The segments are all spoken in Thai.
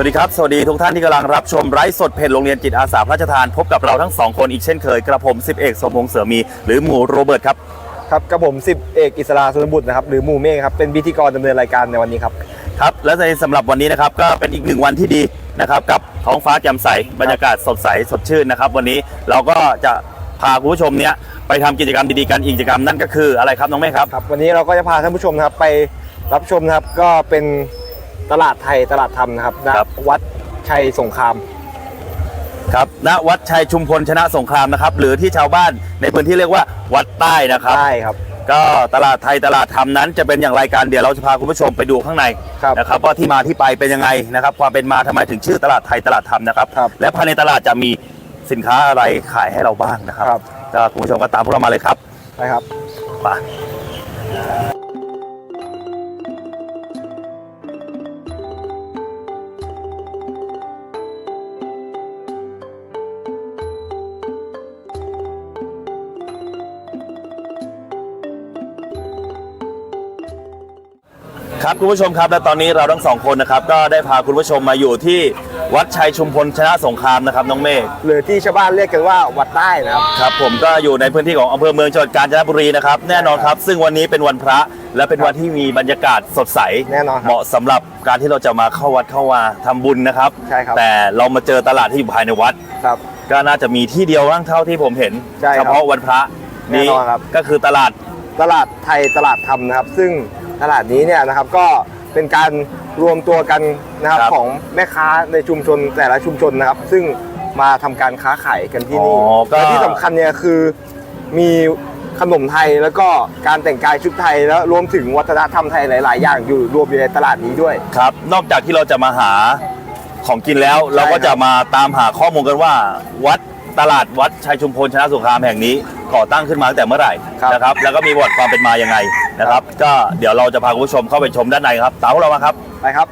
วัสดีครับ สวัสดีทุกท่านที่กำลังรับชมไลฟ์สดเพจโรงเรียนจิตอาสาพระราชทาน พบกับเราทั้งสองคนอีกเช่นเคยกระผมสิบเอกสมพงษ์เสือมี หรือหมูโรเบิร์ตครับครับกับผมสิบเอกอิสราสุนบุตรนะครับหรือหมู่เมฆครับเป็นพิธีกรดำเนินรายการในวันนี้ครับครับและในสำหรับวันนี้นะครับก็เป็นอีกหนึ่งวันที่ดีนะครับกับท้องฟ้าแจ่มใสบรรยากาศสดใสสดชื่นนะครับวันนี้เราก็จะพาคุณผู้ชมเนี้ยไปทำกิจกรรมดีๆกันอีกกิจกรรมนั่นก็คืออะไรครับน้องเมฆครับครับ วันนี้เราก็จะพาท่านผู้ชมนะครับไปรับชมนะครับก็เป็น ตลาดไทยตลาดธรรมนะครับณครับ วัดชัยสงคราม ครับณวัดชัยชุมพลชนะสงครามนะครับ หรือที่ชาวบ้านในพื้นที่เรียกว่าวัดใต้นะครับใช่ครับ ก็ตลาดไทยตลาดธรรมนั้นจะเป็นอย่างไรกันเดี๋ยวเราจะพาคุณผู้ชมไปดูข้างในครับนะครับว่าที่มาที่ไปเป็นยังไงนะครับ ความเป็นมาทำไมถึงชื่อตลาดไทยตลาดธรรมนะครับ ครับและภายในตลาดจะมีสินค้าอะไรขายให้เราบ้างนะครับครับ ก็คุณผู้ชมก็ตามพวกเรามาเลยครับไปครับ ไป ครับคุณผู้ชมครับ และตอนนี้เราทั้งสองคนนะครับก็ได้พาคุณผู้ชมมาอยู่ที่วัดชัยชุมพลชนะสงครามนะครับน้องเมฆหรือที่ชาวบ้านเรียกกันว่าวัดใต้นะครับ ครับผมก็อยู่ในพื้นที่ของอำเภอเมืองจังหวัดกาญจนบุรีนะครับแน่นอนครับ ซึ่งวันนี้เป็นวันพระและเป็นวันที่มีบรรยากาศสดใสแน่นอนครับเหมาะสำหรับการที่เราจะมาเข้าวัดเข้าวาทำบุญนะครับ ใช่ครับ แต่เรามาเจอตลาดที่อยู่ภายในวัด ครับ ก็น่าจะมีที่เดียวบ้างเท่าที่ผมเห็นใช่ครับเฉพาะวันพระแน่นอนครับ ก็คือตลาด ตลาดไทยตลาดธรรมนะครับ ซึ่ง ตลาดนี้เนี่ยนะครับก็เป็นการรวมตัวกันนะครับครับ ของแม่ค้าในชุมชนแต่ละชุมชนนะครับ ซึ่งมาทำการค้าขายกันที่นี่อ๋อก็ และที่สำคัญเนี่ยคือมีขนมไทยแล้วก็การแต่งกายชุดไทยแล้วรวมถึงวัฒนธรรมไทยหลาย ๆ อย่างอยู่รวมอยู่ในตลาดนี้ด้วย ครับ นอกจากที่เราจะมาหาของกินแล้ว เราก็จะมาตามหาข้อมูลกันว่า วัดตลาดวัดชัยชุมพลชนะสงครามแห่งนี้ก่อตั้งขึ้นมาตั้งแต่เมื่อไหร่ครับ นะครับ แล้วก็มีประวัติความเป็นมายังไง นะครับ ก็เดี๋ยวเราจะพาคุณผู้ชมเข้าไปชมด้านในครับ ตามพวกเรามาครับ ไปครับ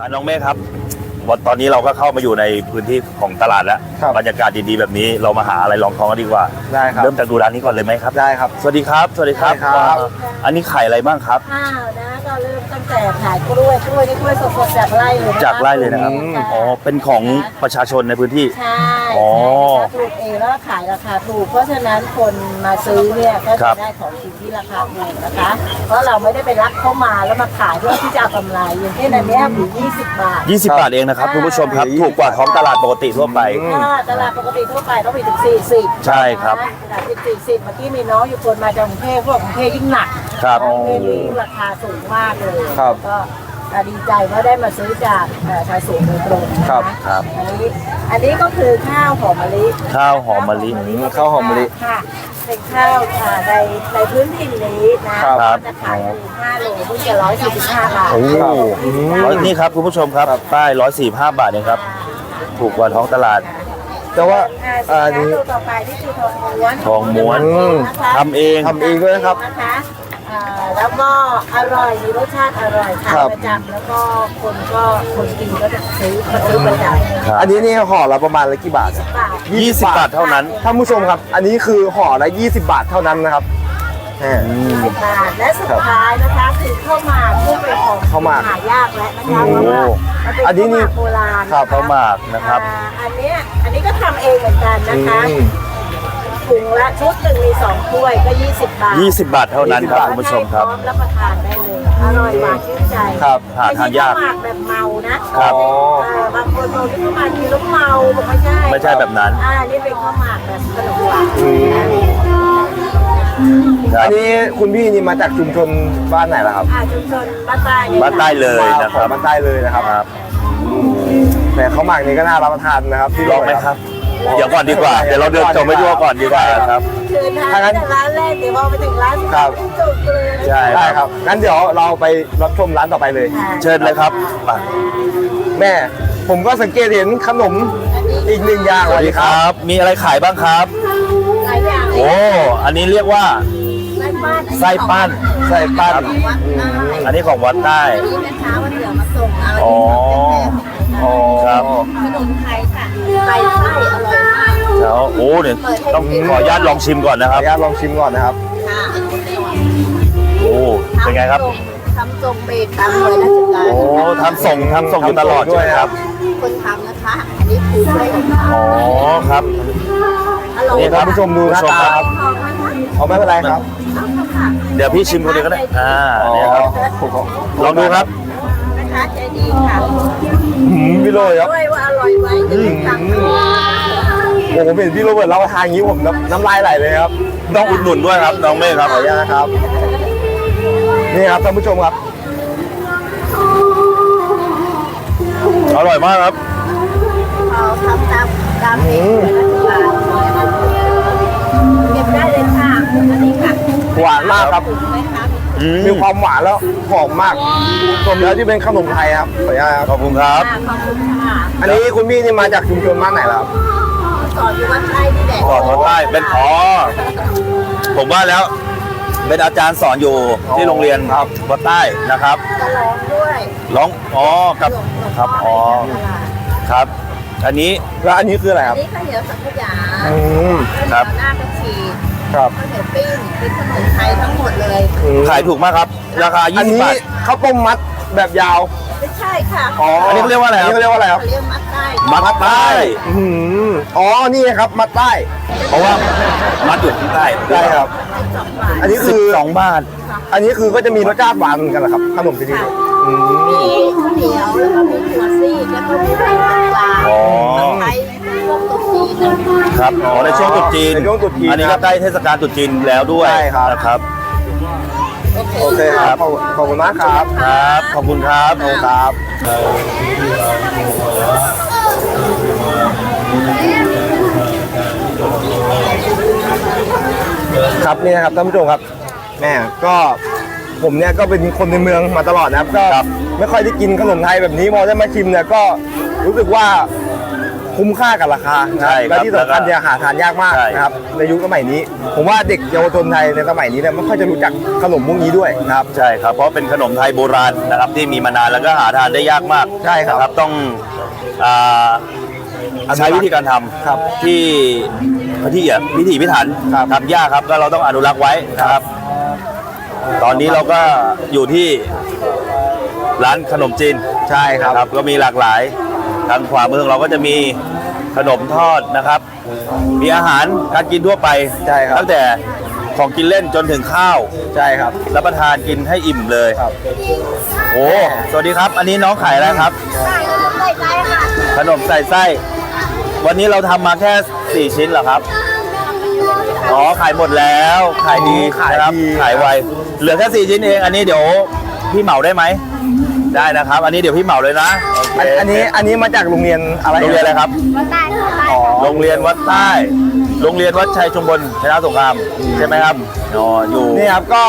อะน้องเมฆครับ วันตอนนี้เราก็เข้ามาอยู่ในพื้นที่ของตลาดแล้วครับ บรรยากาศดีๆแบบนี้เรามาหาอะไรลองท้องกันดีกว่า ได้ครับเริ่มจากดูร้านนี้ก่อนเลยไหมครับ ได้ครับ สวัสดีครับ สวัสดีครับสวัสดีครับอ่าอันนี้ขายอะไรบ้างครับ ข้าวนะก็เริ่มตั้งแต่ขายกล้วยกล้วยนี่กล้วยสดๆจากไร่เลยนะคะจากไร่เลยนะครับอืมอ๋อ เป็นของประชาชนในพื้นที่ ใช่อ๋อ ปลูกเองแล้วก็ขายราคาถูก เพราะฉะนั้นคนมาซื้อเนี่ยก็ครัจะบ ได้ของกินที่ราคาถูกนะคะ เพราะเราไม่ได้ไปรับเข้ามาแล้วมาขายเพื่อที่จะเอากำไรอย่างเช่นอันเนี้ยอยู่20 บาท 20 บาทเองนะครับคุณผู้ชมครับอืมถูกกว่าท้องตลาดปกติทั่วไปอืมถ้าตลาดปกติทั่วไปต้องมีถึง40ใช่ครับนะตลาดที่40เมื่อกี้มีน้องอยู่คนมาจากกรุงเทพพวกกรุงเทพยิ่งหนักครับ กรุงเทพยิ่งราคาสูงมากเลยครับ ก็ ดีใจว่าได้มาซื้อจากเอ่อชายสูงโดยตรงนะะครับครับอันนี้อันนี้ก็คือข้าวหอมมะลิข้าวหอมมะลิอืมข้าวหอมมะลิค่ะเป็นข้าวอ่าในในพื้นถิ่นนี้นะครับก็จะขายอยู่5โลเพิ่งจะ145บาทโอ้ครับร้อยนี่ครับคุณผู้ชมครับป้าย145บาทเองครับ ถูกกว่าท้องตลาด แต่ว่าอ่าอันสินนี้ค้าตัวต่อไปที่คือทองม้วนทองม้วนอืมนะคะทำเองทำเองด้วยนะครับนะคะ อ่าแล้วก็อร่อยมีรสชาติอร่อยทานครับ ประจำแล้วก็คนก็คนกินก็จะซื้อมาซื้อประจำครับอันนี้นี่ห่อละประมาณละกี่บาทบาท 20 บาทเท่านั้น ท่านผู้ชมครับ อันนี้คือห่อละ 20 บาทเท่านั้นนะครับแหม สิบบาทและสุดท้ายนะคะคือข้าวหมากที่เป็นของข้าวหมากหายากแล้วนะคะโอ้เพราะว่ามันเป็นอันนี้ข้าวหนี่มากโบราณครับข้าวหมากนะครับอ่าอันเนี้ยอันนี้ก็ทำเองเหมือนกันนะคะ อืม ถุงละชุดหนึ่งมีสองถ้วยก็20บาท20 บาทเท่านั้นครับคุณผู้ชมครับพร้อมรับประทานได้เลยอร่อยหวานชื่นใจครับหาทานยากไม่ใช่ข้าวหมากแบบเมานะครับอ๋ออ่าบางคนบอกที่ข้าวหมากกินแล้วเมาบอกไม่ใช่ไม่ใช่แบบนั้นอ่านี่เป็นข้าวหมากแบบขนมหวานครัอับนนี้คุณพี่นี่มาจากชุมชนบ้านไหนล่ะครับอ่าชุมชนบ้านใต้เนี่ยบ้านใต้เลยนะคขอรังบบ้านใต้เลยนะครับครับ แต่ข้าวหมากนี่ก็น่ารับประทานนะครับพี่ลองไหมครับ เดี๋ยวก่อนดีกว่า เดี๋ยวเราเดินชมไปทั่วก่อนดีกว่าครับคือทานตั้งแต่ร้านแรกเดี๋ยวพอไปถึงร้านสุดครัท้ายบจุกเลย ใช่ได้ครับ งั้นเดี๋ยวเราไปรับชมร้านต่อไปเลยอ่าเชิญเลยครับไปแม่ ผมก็สังเกตเห็นขนมอีกหนึ่งอย่างสวัสดีครับ มีอะไรขายบ้างครับ หลายอย่างเลยโอ้อันนี้เรียกว่าไส้ปั้นไส้ปั้น ใส่ปั้น วัดได้อันนี้ของวัดใต้อันนี้แม่ค้าวันเหลือมาส่งเอาอ๋อ อ๋อครับขนมไทยค่ะไทยไส้อร่อยมากแล้วโอ้เนี่ยต้องขออนุญาตลองชิมก่อนนะขคอรัอบนุญาตลองชิมก่อนนะครับ ค่ะโอ้เป็นไงครับ ทำส่งเบรกตามหน่วยราชการโอ้ทำส่งทำส่งอยู่ตลอดใช่ไหมครับ คนทำนะคะ อันนี้คือช่วยของเขาอ๋อครับอร่อยนี่คท่ารับนผู้ชมดูหน้าตาครับ ทองนะคะเอาไม่เป็นไรครับ เดี๋ยวพี่ชิมคนเดียวก็ได้ อ่าอ๋อเนี่ยครับผมขอลองดูครับนะ คะใจดีค่ะหืมพี่โรยครับ ด้วยว่าอร่อยไว้จะได้สั่งโอ้ผมเห็นพี่โรเบิร์ตเล่าทางอย่างนี้ผมน้ำน้ำลายไหลเลยครับ ต้องอุดหนุนด้วยครับน้องเมฆครับขออนุญาตนะครับ นี่ครับท่านผู้ชมครับ อร่อยมากครับเขาทำตามตามเองเลยราชการเก็บได้เลยค่ะอันนี้ค่ะหวานมากครับ ถูกไหมคะ อืม มีความหวานแล้วหอมมากสมแล้วที่เป็นขนมไทยครับขออนุญาตครับขอบคุณครับค่ะขอบคุณค่ะอันนี้คุณพี่นี่มาจากชุมชนบ้านไหนล่ะครับสอนอยู่วัดไร่นี่แหละสอนวัดใต้เป็นอ๋อผมว่าแล้ว เป็นอาจารย์สอนอยู่ที่โรงเรียนครับวัดใต้นะครับจะร้องด้วยร้องอ๋อกับครับอ๋อครับ อันนี้ แล้วอันนี้คืออะไรคอัรันบนี้ข้าวเหนียวสังขยาอืมครับข้าวเหนียวหน้ากระชี ครับ ข้าวเหนียวปิ้งเป็นขนมไทยทั้งหมดเลยอืมขายถูกมากครับ ราคา อัน20 นี้บาท ข้าวต้มมัดแบบยาวไม่ใช่ค่ะอ๋ออัอันนี้เขาเรียกว่าอะไรครับ นนี้เขาเรียกว่าอะไรครับเขาเรียกมัดได้มัดใต้ อื้อหืออ๋อ นี่ครับมัดใต้ เพราะว่ามัดอยู่ที่ใต้ใช่ครับสองบาทอันนี้สิคืบอสองบาท อันนี้คือก็จะมีรสชาติหวานเหมือนกันเหรอครับขนมที่นี่อืมมีข้าวเหนียวแล้วก็มีถั่วซีกแล้วก็มีไข่ปลาอ๋อไทย พวกตุ๊กจีนนะคะครับอ๋อในช่วงตรุษจีน ในช่วงตรุษจีนอันนี้ก็ใกล้เทศกาลตรุษจีนแล้วด้วยใช่ครับ นะครับ โอเคครับขอบขอบคุณมากครับครับ ขอบคุณครับขอบคุณครับ ครับนี่นะครับท่านผู้ชมครับแม่ก็ผมเนี่ยก็เป็นคนในเมืองมาตลอดนะครับก็ไม่ค่อยได้กินขนมไทยแบบนี้พอได้มาชิมเนี่ยก็รู้สึกว่า คุ้มค่ากับราคานะใช่ครับและที่สำคัญเนี่ยหาทานยากมากใช่ นะครับในยุคสมัยนี้ ผมว่าเด็กเยาวชนไทยในสมัยนี้เนี่ยไม่ค่อยจะรู้จักขนมพวกนี้ด้วยนะครับ ใช่ครับ เพราะเป็นขนมไทยโบราณนะครับที่มีมานานแล้วก็หาทานได้ยากมากใช่ครับนะต้องอ่าอนุรักษ์ใช้วิธีการทำครับที่ที่อะพิถีพิถันครับ ทำยากครับก็เราต้องอนุรักษ์ไว้นะครับ ตอนนี้เราก็อยู่ที่ร้านขนมจีน ใช่ครับ นะครับก็มีหลากหลายทางขวามือของเราก็จะมี ขนมทอดนะครับ มีอาหารการกินทั่วไปใช่ครับ ตั้งแต่ของกินเล่นจนถึงข้าวใช่ครับรับประทานกินให้อิ่มเลยครับ โอ้สวัสดีครับ อันนี้น้องขายอะไรครับได้แล้วได้ใจค่ะขนมใส่ไส้ วันนี้เราทำมาแค่ 4 ชิ้นเหรอครับ อ๋อขายหมดแล้วขายดีขายนะครับดีขายไวเหลือแค่4ชิ้นเอง อันนี้เดี๋ยวพี่เหมาได้ไหม ได้นะครับ อันนี้เดี๋ยวพี่เหมาเลยนะโเคอันอันนี้อันนี้มาจากโรงเรียนอะไรโรงเรียนอะไรครับก็ได้ค่ะได้อ๋อ โรงเรียนวัดใต้ โรงเรียนวัดชัยชุมพลชนะสงครามใช่ไหมครับอ๋ออยู่นี่ครับก็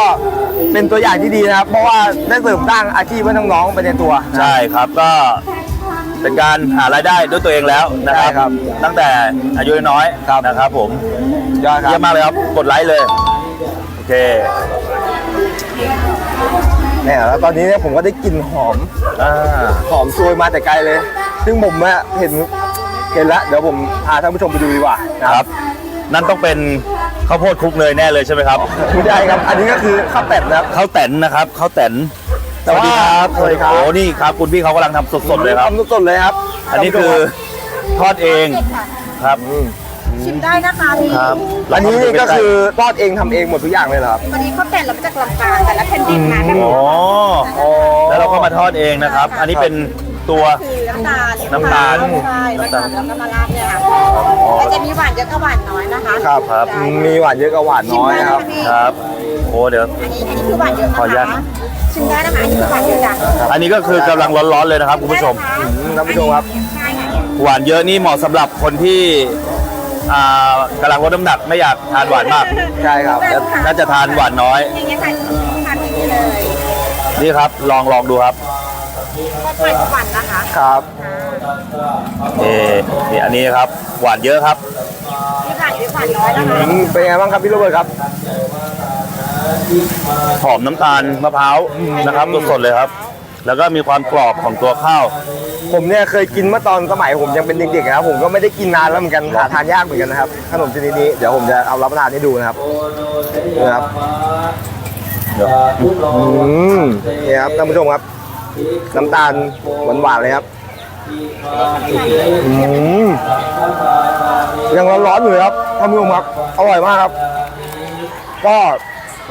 เป็นตัวอย่างที่ดีนะครับ เพราะว่าได้เสริมสร้างอาชีพให้น้องๆไปในตัวใช่ครับก็เป็นการหารายได้ด้วยตัวเองแล้วนะครับใช่ครับตั้งแต่อายุน้อยๆนะครับผมยอดครัเยี่ยบมมากเลยครับกดไลค์เลย โอเค เนี่ยแล้วตอนนี้เนี่ยผมก็ได้กลิ่นหอมอ่าหอมซวยมาแต่ไกลเลย ซึ่งผมอะเห็นเห็นแล้วเดี๋ยวผมพาท่านผู้ชมไปดูดีกว่านะคครัรับบนั่นต้องเป็นข้าวโพดคลุกเนยแน่เลยใช่ไหมครับไม่ได้ครับ อันนี้ก็คือข้าวเป็ดนะครับข้าวแตนนะครับข้าวแตนแต่ว่าสวัสดีครับโอ้นี่ครับคุณพี่เขากำลังทำสดๆเลยครับทำสดๆเลยครับ อันนี้คือทอดเองครับ ชิมได้นะคะพี่ครับอันนี้นี่ก็คือทอดเองทำเองหมดทุกอย่างเลยเหรอครับวันนี้เขาแต่งเรามาจากลำปางแต่ละแผ่นดินมากันอ๋ออ๋อแล้วเราก็มาทอดเองนะครับ อันนี้เป็นตัว คือน้ำตาลน้ำตาลใช่น้ำตาลแล้วก็มาราดเนี่ยค่ะแต่จะมีหวานเยอะกับหวานน้อยนะคะครับครับ อืมมีหวานเยอะกับหวานน้อยนะครับ ครับโอ้เดี๋ยว อันนี้อันนี้คือหวานเยอะนะขออนุญาตคะชิมได้นะคะอันนี้คือหวานเยอะจ้ะอันนี้ก็คือกำลังร้อนๆเลยนะครับคุณผู้ชมอืมท่านผู้ชมครับ ใช่ค่ะหวานเยอะนี่เหมาะสำหรับคนที่ อ่ากำลังลดน้ำหนักไม่อยากทานหวานมากใช่ครับ แล้วน่าจะทานหวานน้อย อย่างเงี้ยค่ะทานอย่างนี้เลยนี่ครับลองลองดูครับก็หวานหวานนะคะ ครับเอนี่อันนี้ครับหวานเยอะครับที่หวานเยอะหวานน้อยนะคะอืมเป็นไงบ้างครับพี่โรเบิร์ตครับ หอมน้ำตาลมะพร้าวนะครับสดๆเลยครับ แล้วก็มีความกรอบของตัวข้าว ผมเนี่ยเคยกินเมื่อตอนสมัยผมยังเป็นเด็กๆนะครับผมก็ไม่ได้กินนานแล้วเหมือนกันหาทานยากเหมือนกันนะครับขนมชนิดนี้เดี๋ยวผมจะเอารับประทานให้ดูนะครับนะครับอืมนี่ครับท่านผู้ชมครับน้ำตาลหวานๆเลยครับอืมยังร้อนๆอยู่เลยครับท่านผู้ชมครับอร่อยมากครับ ก็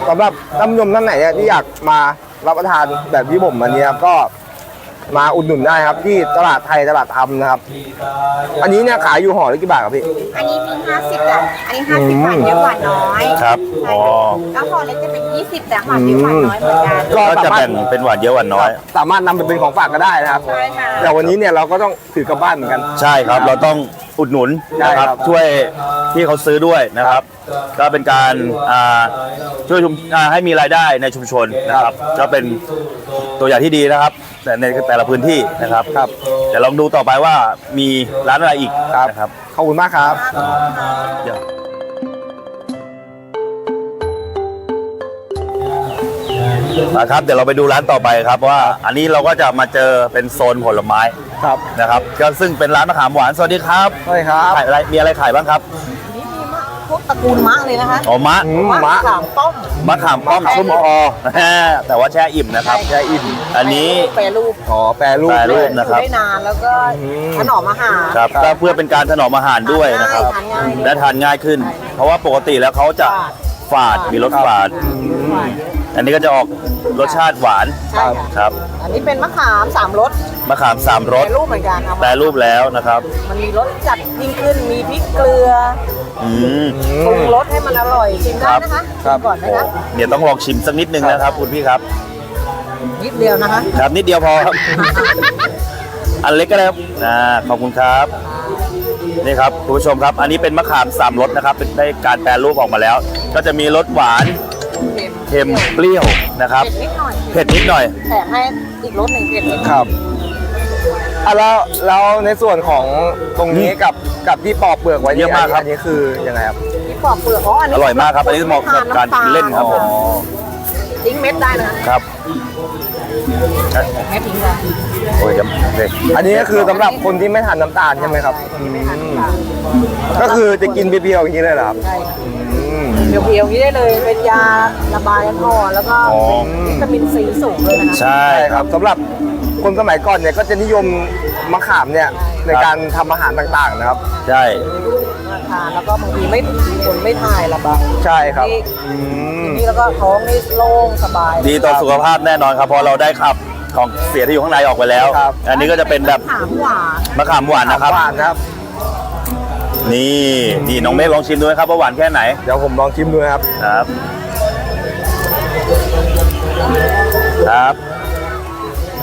สำหรับท่านผู้ชมท่านไหนที่อยากมา รับประทานแบบที่ผมวันนี้ครับก็มาอุดหนุนได้ครับ ที่ตลาดไทยตลาดธรรมนะครับ อันนี้เนี่ยขายอยู่ห่อละกี่บาทครับพี่ อันนี้มีห้าสิบแต่อันนี้ห้าสิบบาทเยอะกว่าน้อยครับใช่อ๋อ แล้วห่อเล็กจะเป็นยี่สิบแต่ห่อเยอะกว่าน้อยเหมือนกันก็ก็จะสามารถแบ่งเป็นหวานเยอะหวานน้อย สามารถนำไปเป็นของฝากก็ได้นะครับ ใช่ค่ะแต่วันนี้เนี่ยเราก็ต้องถือกลับบ้านเหมือนกัน ใช่ครับ เราต้องอุดหนุนนะครับใช่ครับ ช่วยที่เขาซื้อด้วยนะครับ ก็เป็นการอ่าช่วยชุมอ่าให้มีรายได้ในชุมชนนะครับ ก็เป็นตัวอย่างที่ดีนะครับ แต่ในแต่ละพื้นที่นะครับครับเดี๋ยวลองดูต่อไปว่ามีร้านอะไรอีกครับนะครับขอบคุณมากครับเดี๋ยวมาครับเดี๋ยวเราไปดูร้านต่อไปครับว่าอันนี้เราก็จะมาเจอเป็นโซนผลไม้ ครับนะครับก็ซึ่งเป็นร้านมะขามหวานสวัสดีครับสวัสดีครับขายอะไรมีอะไรขายบ้างครับนี่มีมะพวกตระกูลมะเลยนะคะอ๋อมะอืมมะขามป้อมมะขามป้อมมะขามชุ่มคอแต่ว่าแช่อิ่มนะครับแช่อิ่มอันนี้แปรรูปอ๋อแปรรูปแปรรูด้วยปนะครับอยู่ได้นานแล้วก็อืมถนอมอาหารครับก็เพื่อเป็นการถนอมอาหารด้วยนะครับทานง่ายและทานง่ายขึ้น เพราะว่าปกติแล้วเขาจะฝาดมีรสฝาดหวาน อันนี้ก็จะออกรสชาติหวานใช่ค่ะ ครับ อันนี้เป็นมะขามสามรสมะขามสามรแปสรรูปเหมือนกันเอาแปรมารูปแล้วนะครับ มันมีรสจัดยิ่งขึ้น มีพริกเกลืออืม ปรุงรสให้มันอร่อยชิมได้นะคะครับ ชิมก่อนนะคะเดี๋ยวต้องลองชิมสักนิดนึงนะครับ คุณพี่ครับ นิดเดียวนะคะ ครับนิดเดียวพอครับ อันเล็กก็ได้ครับอ่าขอบคุณครับ นี่ครับคุณผู้ชมครับ อันนี้เป็นมะขามสามรสนะครับ เป็นได้การแปรรูปออกมาแล้ว ก็จะมีรสหวาน เค็มเค็มเปรี้ยวนะครับ เผ็ดนิดหน่อยเผ็ดนิดหน่อย แถมให้อีกรสหนึ่งเผ็ดนิดหน่อยครับอะแล้วแล้วในส่วนของตรงนี้กับกับที่ปอกเปลือกไว้เยอะมากครับ อันนี้คือยังไงครับที่ปอกเปลือกอ๋ออันนี้อร่อยมากครับ อันนี้เหมาะกับการกินเล่นครับผมทิ้งเม็ดได้นะคะครับ เม็ดทิ้งได้โอ้ยจะเด็กอันนี้ก็คือสำหรับคนที่ไม่ทานน้ำตาลใช่ไหมครับไม่ทานน้ำตาลก็คือจะกินเปรี้ยวๆอย่างนี้เลยเหรอครับ ใช่ค่ะอืม เพียวๆอย่างนี้ได้เลยเป็นยาระบายน้ำอ่อนแล้วก็อ๋อ เป็นวิตามินซีสูงเลยนะคะ ใช่ใช่คครัรับบสำหรับคนสมัยก่อนเนี่ยก็จะนิยมมะขามเนี่ยในการทำอาหารต่างๆนะครับ ใช่มาทานแล้วก็บางทีไม่คนไม่ถ่ายระบายใช่ครับนี่อืมนี่แล้วก็ท้องนี่โล่งสบายดีต่อสุขภาพแน่นอนครับเพอเราได้ขับของเสียที่อยู่ข้างในออกไปแล้ว ครับ อันนี้ก็จะเป็นแบบขามหวานมะขามหวานนะครับ หวานนะครับ นี่นี่น้องเมฆลองชิมดูนะครับว่าหวานแค่ไหนเดี๋ยวผมลองชิมดูนะครับครับ ครับ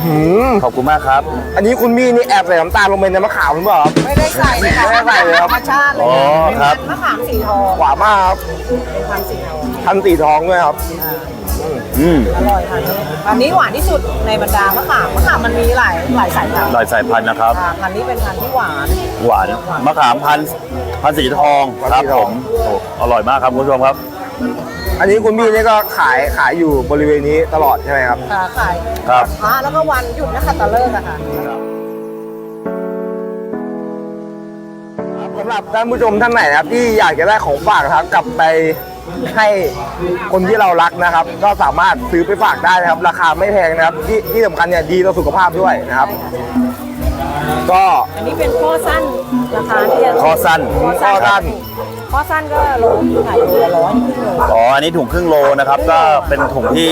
หืมขอบคุณมากครับ อันนี้คุณมี่นี่แอบใส่น้ำตาลลงไปในมะขามหรือเปล่าครับ ไม่ได้ใส่เลยค่ะไม่ได้ใส่เลยครับ ธรรมชาติเลยอ๋อครับเป็นมะขามสีทองหวานมากครับเป็นพันธุ์สีทอง ทันตีทองด้วยครับอื มอร่อยค่ะอันนี้หวานที่สุดในบรรดามะขามมะขามมันมีหลายหลายสายพันธุ์หลายสายพันธุ์นะครับ อ่าพันธุ์นี้เป็นพันธุ์ที่หวาน หวานมะขามพันธุ์พันธุ์สีทองครับผมโอ้อร่อยมากครับคุณผู้ชมครับ อันนี้คุณมี่นี่ก็ขายขายอยู่บริเวณนี้ตลอดใช่ไหมครับ ค่ะขายครับ พระแล้วก็วันหยุดนะคะตะเลิกอะค่ะ สำหรับท่านผู้ชมท่านไหนนะครับที่อยากจะได้ของฝากนะครับกลับไป ให้คนที่เรารักนะครับ ก็สามารถซื้อไปฝากได้นะครับ ราคาไม่แพงนะครับ ที่ที่สำคัญเนี่ยดีต่อสุขภาพด้วยนะครับ ก็อันนี้เป็นข้อสั้นราคาที่จะข้อสั้นข้อสั้น ข้อสั้นก็โลขายโลละร้อยครึ่งโลอ๋อ อันนี้ถุงครึ่งโลนะครับ ก็เป็นถุงที่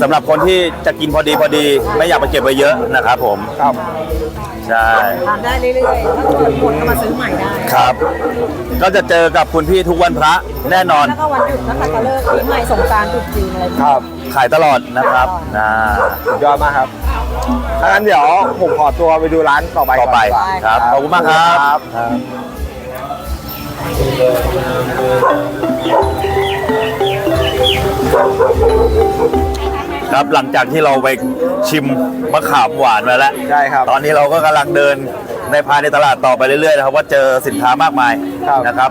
สำหรับคนที่จะกินพอดีพอดี ไม่อยากไปเก็บไว้เยอะนะครับผม ครับ ใช่ ทานได้เรื่อยๆถ้าเกิดคนก็มาซื้อใหม่ได้ ครับ ก็จะเจอกับคุณพี่ทุกวันพระแน่นอน แล้วก็วันหยุดนะคะตะเลิกปีใหม่สงกรารตรุษจีนอะไรพวกคนี้รับขายตลอดนะครับอ่าสุดยอดมากครับถ้างั้นเดี๋ยวผมขอตัวไปดูร้านต่อไปต่อไปก่นดีกว่าครับขอบคุณมากครับ ครับ หลังจากที่เราไปชิมมะขามหวานมาแล้ว ใช่ครับ ตอนนี้เราก็กำลังเดินในภายในตลาดต่อไปเรื่อยๆนะครับว่าเจอสินค้ามากมาย ครับนะครับ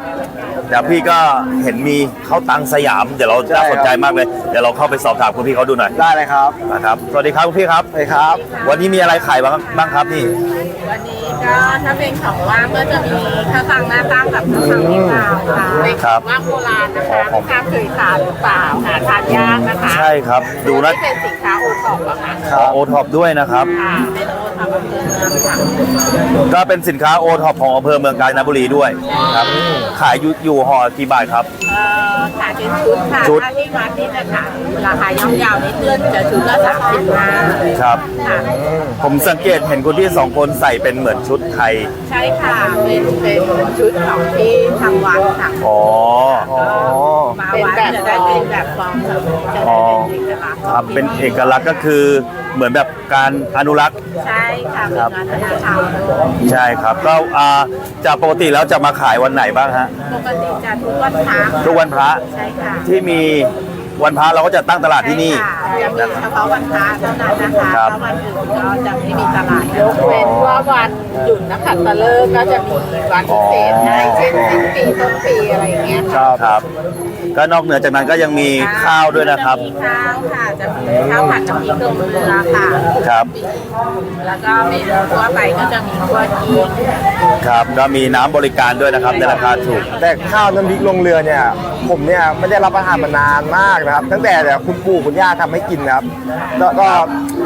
เดี๋ยวพี่ก็เห็นมีข้าวตังสยาม เดี๋ยวเราใช่น่าครับสนใจมากเลยเดี๋ยวเราเข้าไปสอบถามคุณพี่เขาดูหน่อยได้เลยครับนะครับสวัสดีครับคุณพี่ครับสวัสดีครับ วันนี้มีอะไรขายบ้างบ้างครับพี่วันนี้ก็ถ้าเป็นของว่างก็จะมีข้าวตังหน้าตั้งกับข้าวตังที่ขาวค่ะเป็นครับว่างโบราณนะคะลูกค้าเคยทานหรือเปล่าหาทานยากนะคะใช่ครับดูนะที่เป็นสินค้าโอท็อปอะค่ะขอโอท็อปด้วยนะครับ ค่ะเป็นโอ ท็อปอำเภอเมืองค่ะก็เป็นสินค้าโอท็อปของอำเภอเมืองกาญจนบุรีด้วยครับ ขายอยู่อยู่ห่อกี่บาทครับ เอ่อขายเป็นชุดค่ะชุด ถ้าที่วัดนี่จะขายราคาย่อมเยาวนิดเดือนจะชุดละสามสิบห้าครับ ค่ะ ผมสังเกตเห็นคุณพี่สองคนใส่เป็นเหมือนชุดไทย ใช่ค่ะ เป็นเป็นชุดของที่ทางวัดค่ะอ๋อ อ๋อ มาวัดจะได้เป็นแบบฟอร์มแบบนี้จะได้เป็นเอกลักษณ์ ครับเป็นเอกลักษณ์ก็คือ เหมือนแบบการอนุรักษ์ ใช่ค่ะเป็นวัฒนธรรมใช่ครับ ก็อ่าจากปกติแล้วจะมาขายวันไหนบ้างฮะ ปกติจะทุกวันพระทุกวันพระ ใช่ค่ะ ที่มี วันพระเราก็จะตั้งตลาดที่นี่ใช่ค่ะจะมีเฉพาะวันพระเท่านั้นนะคะครับถ้าวันอื่นก็จะไม่มีตลาดยกเว้นว่าวันหยุดนักขัตฤกษ์ก็จะมีวันพิเศษให้เช่นสิ้นปีต้นปีอะไรอย่างเงี้ยค่ะครับก็นอกเหนือจากนั้นก็ยังมีข้าวด้วยนะครับจมีข้าวค่ะจะมีข้าวผัดน้ำพริกเกลือเรือค่ะครับ แล้วก็เมนูทั่วไปก็จะมีทั่วกิ้งครับก็มีน้ำบริการด้วยนะครับในราคาถูก แต่ข้าวน้ำพริกลงเรือเนี่ย ผมเนี่ยไม่ได้รับประทานมานานมากนะครับ ตั้งแต่เนี่ยคุณปู่คุณย่าทำให้กินนะครับแล้วก็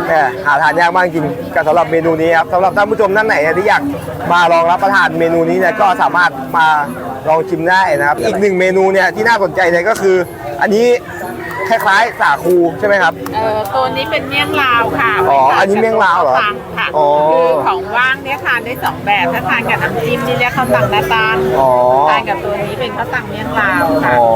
แหมหาทานยากมากจริงกับสำหรับเมนูนี้ครับสำหรับท่านผู้ชมท่านไหนที่อยากมาลองรับประทานเมนูนี้เนี่ยก็สามารถมาลองชิมได้นะครับ อีกหนึ่งเมนูเนี่ยที่น่าสนใจเลยก็คือ อันนี้ คล้ายๆสาคูใช่ไหมครับ เอ่อตัวนี้เป็นเมี่ยงลาวค่ะอ๋ออันนี้เมี่ยงลาวเหรอตังค่ะอ๋อ คือของว่างเนี่ยทานได้สองแบบถ้าทานกับน้ำจิ้มนี่เรียกข้าวตังหน้าตังอ๋อ ทานกับตัวนี้เป็นข้าวตังเมี่ยงลาวค่ะ อ๋อ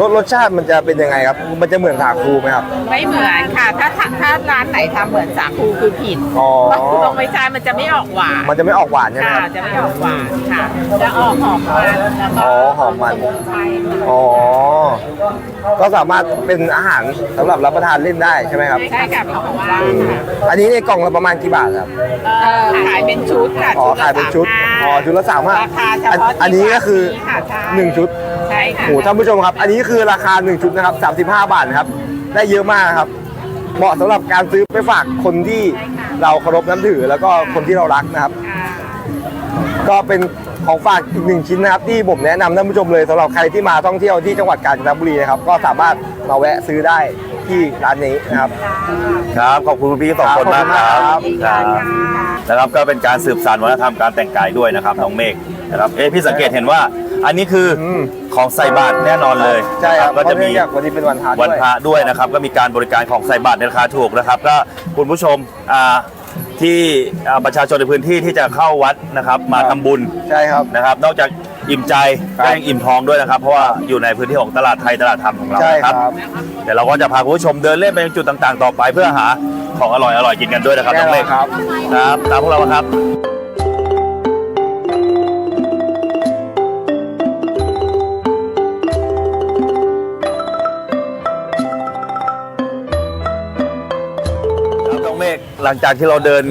รสรสชาติมันจะเป็นยังไงครับ มันจะเหมือนสาคูไหมครับ ไม่เหมือนค่ะ ถ้าถ้าถ้าร้านไหนทำเหมือนสาคูคือผิดอ๋อ เพราะตรงไม่ใช่มันจะไม่ออกหวานมันจะไม่ออกหวานใช่ไหมค่ะครับ จะไม่ออกหวานค่ะจะออกหอมมันแล้วก็อ๋อหอมมัน สมุนไพรค่ะ อ๋อ ก็สามารถเป็นอาหารสำหรับรับประทานเล่นได้ใช่ไหมครับใช่กับของว่างค่ะอันนี้ในกล่องละประมาณกี่บาทครับเอ่อขายเป็นชุดค่ะอ๋อชุดละขายเป็นชุด35อ๋อชุดละสามห้าราคาเฉอันพาะที่อันนี้ก็คือวัดนี้ค่ะใช่หนึ่งชุด ใช่ค่ะ โอ้โหท่านผู้ชมครับ อันนี้คือราคาหนึ่งชุดนะครับ 35 บาทนะครับ ได้เยอะมากครับ เหมาะสำหรับการซื้อไปฝากคนที่เราเคารพนับถือแล้วก็คนที่เรารักนะครับค่ะ ก็เป็นของฝากอีกหนึ่งชิ้นนะครับ ที่ผมแนะนำท่านผู้ชมเลยสำหรับใครที่มาท่องเที่ยวที่จังหวัดกาญจนบุรีนะครับก็สามารถมาแวะซื้อได้ที่ร้านนี้นะครับ ครับ ขอบคุณคุณพี่สองคนมากครับครับครับนะครับก็เป็นการสืบสานวัฒนธรรมการแต่งกายด้วยนะครับน้องเมฆนะครับเอ๊ะพี่สังเกตเห็นว่าอันนี้คืออม ของใส่บาตรแน่นอนเลยใช่ครับก็จะมีเพราเนื่องจากวันนี้เป็นวันพระวันด้วยพระด้วยนะครับ ก็มีการบริการของใส่บาตรในราคาถูกนะครับ ก็คุณผู้ชมอ่า ที่อ่าประชาชนในพื้นที่ที่จะเข้าวัดนะครับมาทำบุญใช่ครับ นะครับ นอกจากอิ่มใจครับ ก็ยังอิ่มท้องด้วยนะครับ เพราะว่าอยู่ในพื้นที่ของตลาดไทยตลาดธรรมของเราใช่นะคครัรับบเดี๋ยวเราก็จะพาคุณผู้ชมเดินเล่นไปยังจุดต่างๆ ต่อไปเพื่อหาของอร่อยอร่อยๆกินกันด้วยนะครับน้องเมฆแน่นอนครับ ครับ ตามพวกเรามาครับ หลังจากที่เราเดิน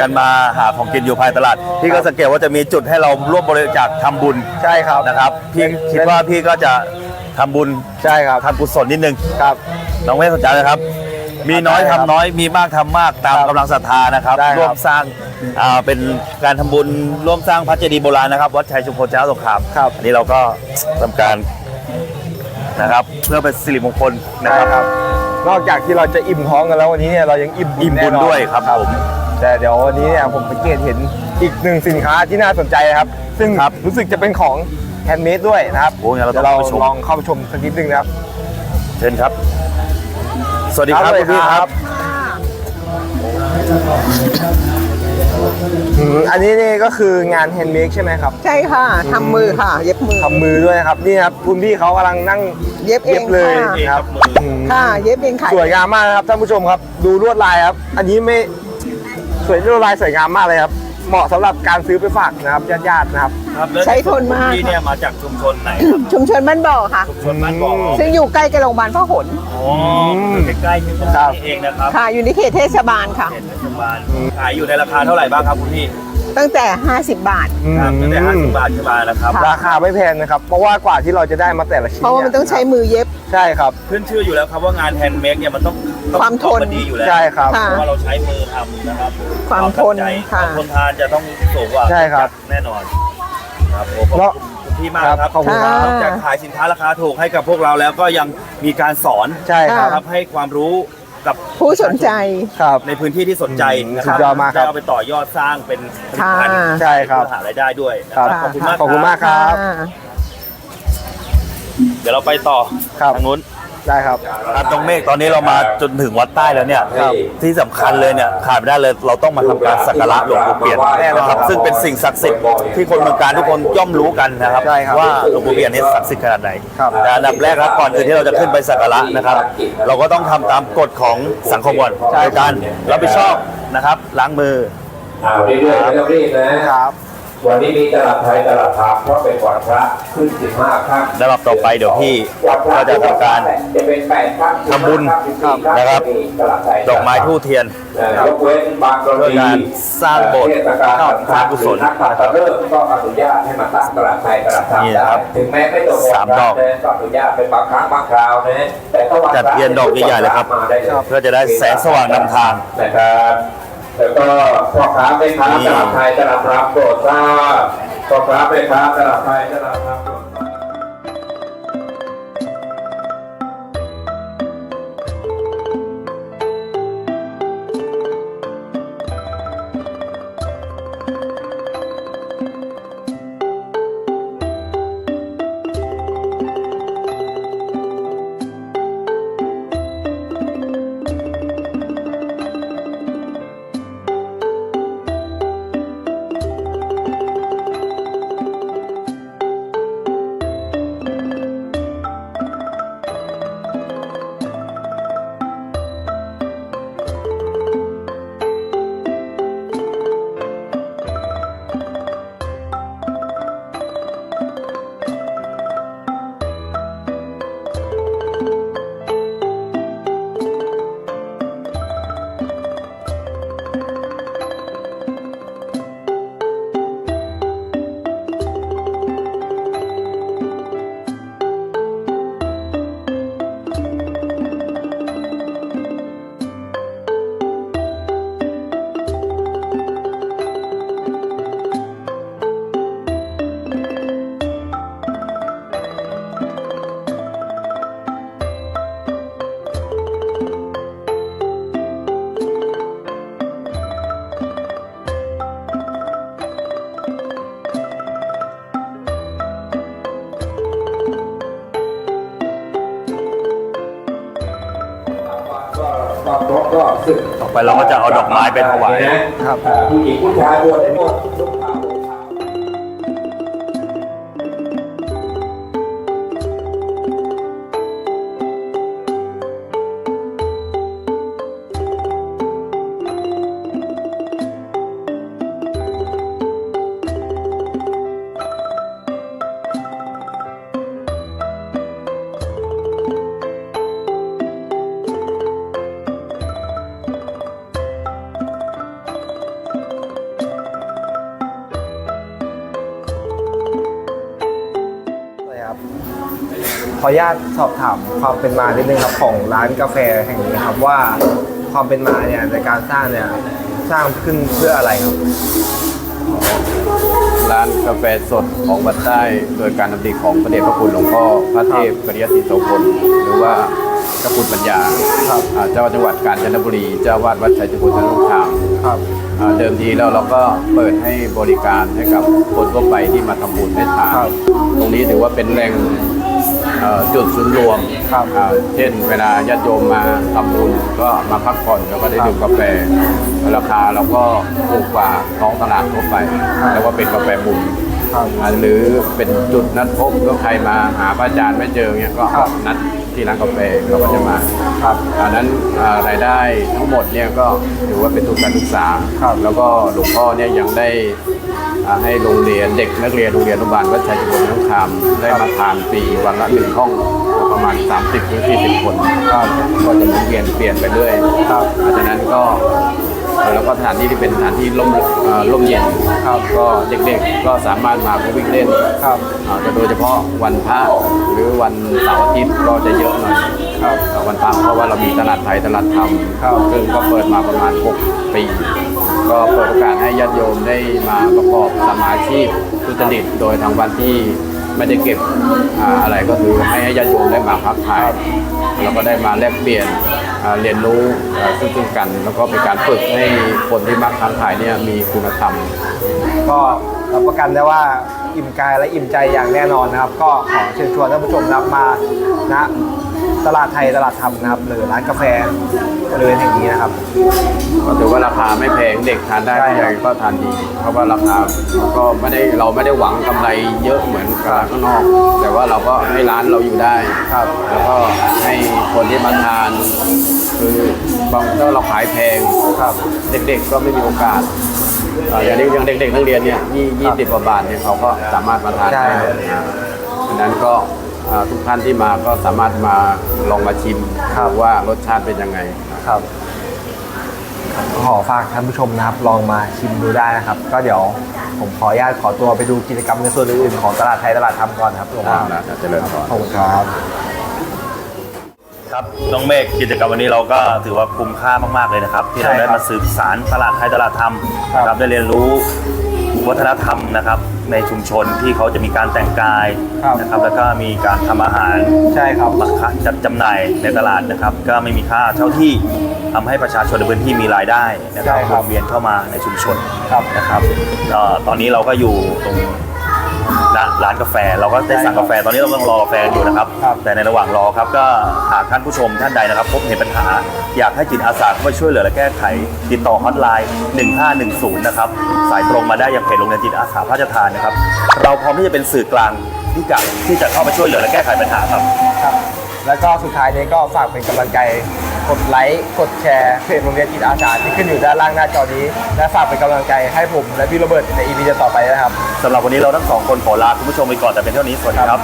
กันมาหาของกินอยู่ภายตลาด พี่ก็สังเกตว่าจะมีจุดให้เราร่วมบริจาคทำบุญใช่ครับ นะครับ พี่คิดว่าพี่ก็จะทำบุญใช่ครับทำกุศลนิดนึงครับ น้องเมฆสนใจนะครับ มีน้อยได้ครัทำบน้อยมีมากทำมากตามครับกำลังศรัทธานะครับ ได้ครับ ร่วมสร้างอ่าเป็นการทำบุญร่วมสร้างพระเจดีย์โบราณนะครับ วัดชัยชุมพลเจ้าสงครามครับ อันนี้เราก็ทำการนะครับ เพื่อเป็นสิริมงคลนะนะคครัรับบ นอกจากที่เราจะอิ่มท้องกันแล้ววันนี้เนี่ยเรายังอิ่มอิ่มบุญแน่นนด้วยครับผม แต่เดี๋ยววันนี้เนี่ยผมสังเกตเห็นอีกหนึ่งสินค้าที่น่าสนใจนะครับ ซึ่งครับรู้สึกจะเป็นของแฮนด์เมดด้วยนะครับโอ้งั้นเราต้องดี๋ยวเข้าไปชม ลองเข้าไปชมสักนิดนึงนะครับ เชิญครับ สวัสดีครับสวัสคุณพี่ครับ อืมอันนี้นี่ก็คืองานแฮนด์เมดใช่ไหมครับ ใช่ค่ะทำมือค่ะ เย็บมือ ทำมือด้วยนะครับนี่ครับคุณพี่เขากำลังนั่งเย็บเองเลยค่ะนะครับอืมค่ะ เย็บเองขายสวยงามมากนะครับท่านผู้ชมครับ ดูลวดลายครับ อันนี้ไม่สวยลวดลายสวยงามมากเลยครับ เหมาะสำหรับการซื้อไปฝากนะครับญาติๆนะครับ ครับแล้วใช้ทนมากพี่เนี่ยมาจากชุมชนไหนครับชุมชนบ้านบ่อค่ะ ชุมชนบ้านบ่อซึ่งอยู่ใกล้กับโรงพยาบาลพหลอ๋ออยู่ใกล้ๆที่ตรงครับนี้เองนะครับค่ะ อยู่ในเขตเทศบาลค่ะเขตเทศ บาลขายอยู่ในราคาเท่าไหร่บ้างครับคุณพี่ตั้งแต่ 50 บาท ครับตั้งแต่50บาทขึ้นมานะครับค่ะราคาไม่แพงนะครับ เพราะว่ากว่าที่เราจะได้มาแต่ละชิ้นเพราะว่ามันต้องใช้มือเย็บ ใช่ครับ ขึ้นชื่ออยู่แล้วครับว่างานแฮนด์เมดเนี่ยมันต้องต้องความทนต้องดีอยู่แล้วใช่ครับค่ะเพราะว่าเราใช้มือทำนะครับ ความทนตั้งใจค่ะความทนทานจะต้องสูงกว่าใช่ครับแน่นอนครับผมขอบแล้วคุณพี่มากครับขอบคุณครับนอกจากขายสินค้าราคาถูกให้กับพวกเราแล้วก็ยังมีการสอนใช่ครับนะครับให้ความรู้ กับผู้สนใจ ครับ ในพื้นที่ที่สนใจนะคสุรับดยอดมากครับ ได้เอาไปต่อยอดสร้างเป็นผลิตภัณฑ์ค่ะใช่ครับ เพื่อหารายได้ด้วยนะคครัรับบ ขอบคุณมากขอบคุณมากครับอ่าเดี๋ยวเราไปต่อครับ ทางนู้น ได้ครับ ครับน้องเมฆตอนนี้เรามาจนถึงวัดใต้แล้วเนี่ยครับที่สำคัญเลยเนี่ยขาดไม่ได้เลยเราต้องมาทำการสักการะหลวงปู่เปลี่ยนแน่นอนนะครับซึ่งเป็นสิ่งศักดิ์สิทธิ์ที่คนเมืองการทุกคนย่อมรู้กันนะครับใช่ครับว่าหลวงปู่เปลี่ยนนี้ศักดิ์สิทธิ์ขนาดไหนครับแต่อันดับแรกครับก่อนอื่นที่เราจะขึ้นไปสักการะนะครับ เราก็ต้องทำตามกฎของสังคมก่อนโดยการรับผิดชอบนะครับล้างมือ อ่าเรื่อยๆไม่ต้องรีบนะครับ วันนี้มีตลาดไทยตลาดพามเพราะเป็นวันพระขึ้นสิบห้าค่ำแล้วรอบต่อไปเดี๋ยวพี่วันพระก็จะทำการจะเป็นแปดค่ำทำบุญนะครับตลาดไทยดอกไม้ทูบเทียนเอ่อยกเว้นบางกรเพื่อณีการสร้างโบสถ์เทศกาลสร้างกุศลนักขัตฤกษ์ก็อนุญาตให้มาตั้งตลาดไทยตลาดพามนี่ได้นะครับถึงแม้ไม่ตรงสามดอกวันพระนะก็อนุญาตเป็นบางครั้งบางคราวนะแต่ถ้าวันพระจัดเทียนดอกใหญ่ๆเลยครับมาได้เลยเพื่อจะได้แสงสว่างนำทางนะครับ แล้วก็พ่อค้าแม่ค้าตลาดไทยตลาดรับโปรดทราบพ่อค้าแม่ค้าตลาดไทยตลาดรับ ก็ครบก็สึกต่อไปเราก็จะเอาดอกไม้ไปถวาย นะครับผู้หญิงผู้ชายบวชได้หมด ออนุญาตสอบถามความเป็นมานิดนึงครับของร้านกาแฟแห่งนี้ครับว่าความเป็นมาเนี่ยในการสร้างเนี่ยสร้างขึ้นเพื่ออะไรครับ ร้านกาแฟสดของวัดใต้โดยการดำริของพระเดชพระคุณหลวงพ่อพระเทพปริยติโสพลหรือว่าพระคุณปัญญาครับอ่าเจ้าจังหวัดกาญจนบุรี เจ้าวาดวัดชัยจุฬานุทามครับ อ่าเดิมทีแล้วเราก็เปิดให้บริการให้กับคนทั่วไปที่มาทำบุญให้ทานครับ ตรงนี้ถือว่าเป็นแหล่งเอ่อ จุดศูนย์รวมครับอ่าเช่นเวลาญาติโยมมาทำบุญก็มาพักผ่อนแล้วก็ได้ดื่มกาแฟ ราคาเราก็ถูกกว่าท้องตลาดทั่วไปแล้วก็เป็นกาแฟบุญครับอ่าหรือเป็นจุดนัดพบก็ใครมาหาพระอาจารย์ไม่เจอเงี้ยก็ครับนัดที่ร้านกาแฟเราก็จะมาครับอันนั้นอ่ารายได้ทั้งหมดเนี่ยก็ถือว่าเป็นทุนการศึกษาครับแล้วก็หลวงพ่อเนี่ยยังได้อ่า ให้โรงเรียนเด็กนักเรียนโรงเรียนอนุบาลวัดชัยจุฬานุคามได้มาทานฟรีวันละหนึ่งห้องประมาณ 30ถึง40 คน ก็ก็จะหมุนเวียนเปลี่ยนไปเรื่อยครับเพราะฉะนั้นก็แล้วก็สถานที่ที่เป็นสถานที่ร่มเอ่อร่มเย็นครับก็เด็กๆก็สามารถมาวิ่งเล่นครับอ่าแต่โดยเฉพาะวันพระหรือวันเสาร์อาทิตย์ก็จะเยอะหน่อยครับแต่วันพระเพราะว่าเรามีตลาดไทยตลาดธรรมครับซึ่งก็เปิดมาประมาณ 6 ปี ก็เปิดโอกาสให้ญาติโยมได้มาประกอบสมาชีพทุจริตโดยทางวันที่ไม่ได้เก็บอะไรก็คือให้ญาติโยมได้มาพักถ่ายแล้วก็ได้มาแลกเปลี่ยนเรียนรู้ซึ่งกัน แล้วก็เป็นการฝึกให้คนที่มาค้าขายเนี่ยมีคุณธรรม ก็รับประกันได้ว่าอิ่มกายและอิ่มใจอย่างแน่นอนนะครับ ก็ขอเชิญชวนท่านผู้ชมนะครับมาณ ตลาดไทยตลาดธรรมนะครับหรือร้านกาแฟบริเวณแห่งนี้นะครับ ก็ถือว่าราคาไม่แพงเด็กทานได้ใช่ผู้ใหญ่ก็ทานดี เพราะว่าราคาก็ไม่ได้เราไม่ได้หวังกำไรเยอะเหมือนกับร้านข้างนอก แต่ว่าเราก็ให้ร้านเราอยู่ได้ครับ แล้วก็ให้คนที่มาทาน คือบางถ้าเราขายแพงครับ เด็กๆก็ไม่มีโอกาสอ่าอย่างนี้อย่างเด็กๆนักเรียนเนี่ยยี่ยี่สิบกว่าบาทเนี่ยเขาก็สามารถมาทานใช่ได้ดังนั้นก็อ่า ทุกท่านที่มาก็สามารถมาลองมาชิมว่ารสชาติเป็นยังไงครับขอฝากท่านผู้ชมนะครับ ลองมาชิมดูได้นะครับ ก็เดี๋ยวผมขออนุญาตขอตัวไปดูกิจกรรมในส่วนอื่นๆของตลาดไทยตลาดธรรมก่อนครับผมอ่านะเจริญพรขอบคุณครับครับน้องเมฆกิจกรรมวันนี้เราก็ถือว่าคุ้มค่ามาก ๆเลยนะครับ ที่เราใช่ได้ครับมาสืบสารตลาดไทยตลาดธรรมครับนะครับได้เรียนรู้ วัฒนธรรมนะครับ ในชุมชนที่เขาจะมีการแต่งกายครับ นะครับแล้วก็มีการทำอาหารใช่ครับ มาขายจัดจำหน่ายในตลาดนะครับ ก็ไม่มีค่าเช่าที่ทำให้ประชาชนในพื้นที่มีรายได้นะครับใช่ครับ วนเวียนเข้ามาในชุมชน ครับ นะครับเอ่อตอนนี้เราก็อยู่ตรง ร้านร้านกาแฟ เราก็ได้สั่งกาแฟตอนนี้เรากำลังรอกาแฟอยู่นะครับ ครับ แต่ในระหว่างรอครับก็หากท่านผู้ชมท่านใดนะครับ พบเห็นปัญหา อยากให้จิตอาสาเข้ามาช่วยเหลือและแก้ไข ติดต่อฮอตไลน์ 1510 นะครับสายตรงมาได้ยังเพจโรงเรียนจิตอาสาพระราชทานนะครับ เราพร้อมที่จะเป็นสื่อกลางที่จะที่จะเข้ามาช่วยเหลือและแก้ไขปัญหาครับ ครับ แล้วก็สุดท้ายนี้ก็ฝากเป็นกำลังใจ กดไลค์กดแชร์เพจโรงเรียนจิตอาสาที่ขึ้นอยู่ด้านล่างหน้าจอนี้ และฝากเป็นกำลังใจให้ผมและพี่โรเบิร์ตใน EP ต่อไปนะครับสำหรับวันนี้เราทั้งสองคนขอลาคุณผู้ชมไปก่อนแต่เป็นเท่านี้สวัสดีครับ